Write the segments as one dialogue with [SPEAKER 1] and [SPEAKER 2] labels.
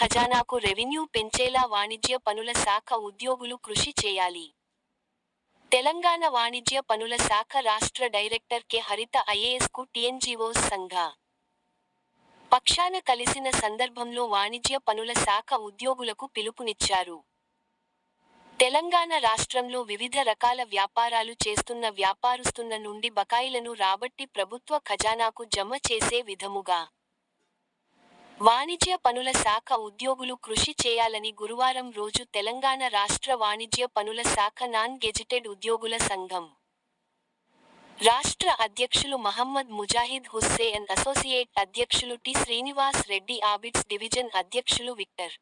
[SPEAKER 1] ఖజానాకు రెవెన్యూ పెంచేలా వాణిజ్య పనుల శాఖ ఉద్యోగులు కృషి చేయాలి. తెలంగాణ వాణిజ్య పనుల శాఖ రాష్ట్ర డైరెక్టర్ కె. హరిత ఐఏఎస్కు టీఎన్జీఓస్ సంఘ. పక్షాన కలిసిన సందర్భంలో వాణిజ్య పనుల శాఖ ఉద్యోగులకు పిలుపునిచ్చారు. తెలంగాణ రాష్ట్రంలో వివిధ రకాల వ్యాపారాలు చేస్తున్న వ్యాపారుస్తున్న నుండి బకాయిలను రాబట్టి ప్రభుత్వ ఖజానాకు జమ చేసే విధముగా వాణిజ్య పనుల శాఖ ఉద్యోగులు కృషి చేయాలని గురువారం రోజు తెలంగాణ రాష్ట్ర వాణిజ్య పనుల శాఖ నాన్ గెజిటెడ్ ఉద్యోగుల సంఘం. రాష్ట్ర అధ్యక్షులు మహమ్మద్ ముజాహిద్ హుస్సేన్ అసోసియేట్ అధ్యక్షులు టి శ్రీనివాస్ రెడ్డి ఆబిట్స్ డివిజన్ అధ్యక్షులు విక్టర్.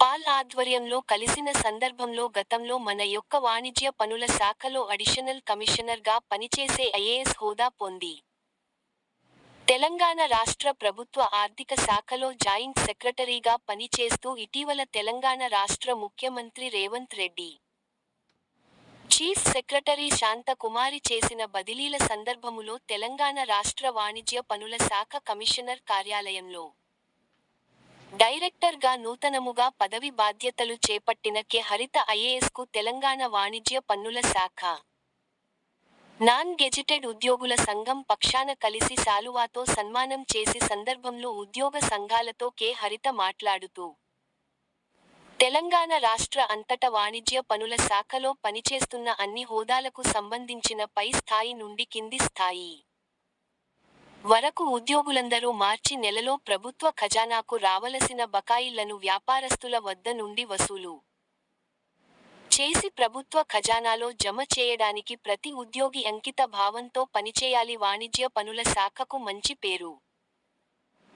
[SPEAKER 1] పాల్ ఆధ్వర్యంలో కలిసిన సందర్భంలో గతంలో మన యొక్క వాణిజ్య పనుల శాఖలో అడిషనల్ కమిషనర్గా పనిచేసే ఐఏఎస్ హోదా పొంది. తెలంగాణ రాష్ట్ర ప్రభుత్వ ఆర్థిక శాఖలో జాయింట్ సెక్రటరీగా పనిచేస్తూ ఇటీవల తెలంగాణ రాష్ట్ర ముఖ్యమంత్రి రేవంత్ రెడ్డి. చీఫ్ సెక్రటరీ శాంత కుమారి చేసిన బదిలీల సందర్భములో తెలంగాణ రాష్ట్ర వాణిజ్య పనుల శాఖ కమిషనర్ కార్యాలయంలో. డైరెక్టర్గా నూతనముగా పదవి బాధ్యతలు చేపట్టిన కె. హరిత ఐఏఎస్కు తెలంగాణ వాణిజ్య పన్నుల శాఖ. నాన్ గెజిటెడ్ ఉద్యోగుల సంఘం పక్షాన కలిసి శాలువాతో సన్మానం చేసి సందర్భంలో ఉద్యోగ సంఘాలతో కె. హరిత మాట్లాడుతూ తెలంగాణ రాష్ట్ర అంతట వాణిజ్య పనుల శాఖలో పనిచేస్తున్న అన్ని హోదాలకు సంబంధించిన పై స్థాయి నుండి కింది స్థాయి వరకు ఉద్యోగులందరూ మార్చి నెలలో ప్రభుత్వ ఖజానాకు రావలసిన బకాయిలను వ్యాపారస్తుల వద్ద నుండి వసూలు చేసి ప్రభుత్వ ఖజానాలో జమ చేయడానికి ప్రతి ఉద్యోగి అంకిత భావంతో పనిచేయాలి. వాణిజ్య పనుల శాఖకు మంచి పేరు.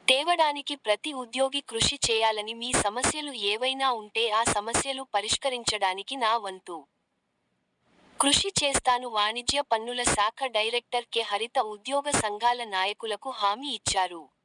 [SPEAKER 1] తేవడానికి ప్రతి ఉద్యోగి కృషి చేయాలని మీ సమస్యలు ఏవైనా ఉంటే ఆ సమస్యలు పరిష్కరించడానికి నా వంతు. కృషి చేస్తాను. వాణిజ్య పన్నుల శాఖ డైరెక్టర్ కె. హరిత ఉద్యోగ సంఘాల నాయకులకు హామీ ఇచ్చారు.